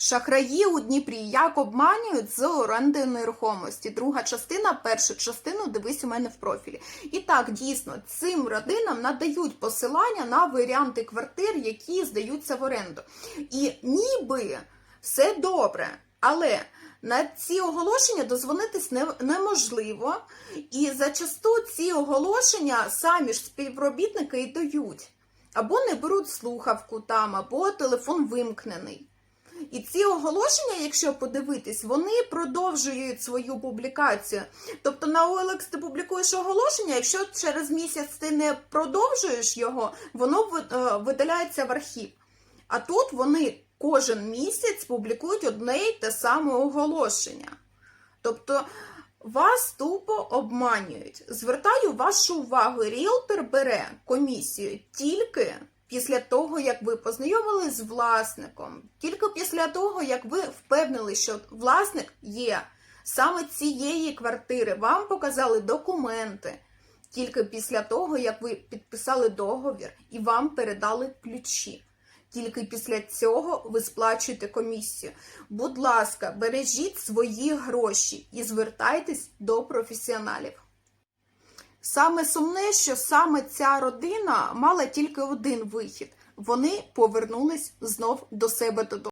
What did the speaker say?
Шахраї у Дніпрі як обманюють з оренди нерухомості. Друга частина, першу частину дивись у мене в профілі. І так, дійсно, цим родинам надають посилання на варіанти квартир, які здаються в оренду. І ніби все добре, але на ці оголошення дозвонитись не, неможливо. І зачасту ці оголошення самі ж співробітники і дають. Або не беруть слухавку там, або телефон вимкнений. І ці оголошення, якщо подивитись, вони продовжують свою публікацію. Тобто на OLX ти публікуєш оголошення, якщо через місяць ти не продовжуєш його, воно е, видаляється в архів. А тут вони кожен місяць публікують одне й те саме оголошення. Тобто вас тупо обманюють. Звертаю вашу увагу, ріелтор бере комісію тільки після того, як ви познайомились з власником, тільки після того, як ви впевнили, що власник є саме цієї квартири, вам показали документи. Тільки після того, як ви підписали договір і вам передали ключі. Тільки після цього ви сплачуєте комісію. Будь ласка, бережіть свої гроші і звертайтесь до професіоналів. Саме сумне, що саме ця родина мала тільки один вихід. Вони повернулись знов до себе додому.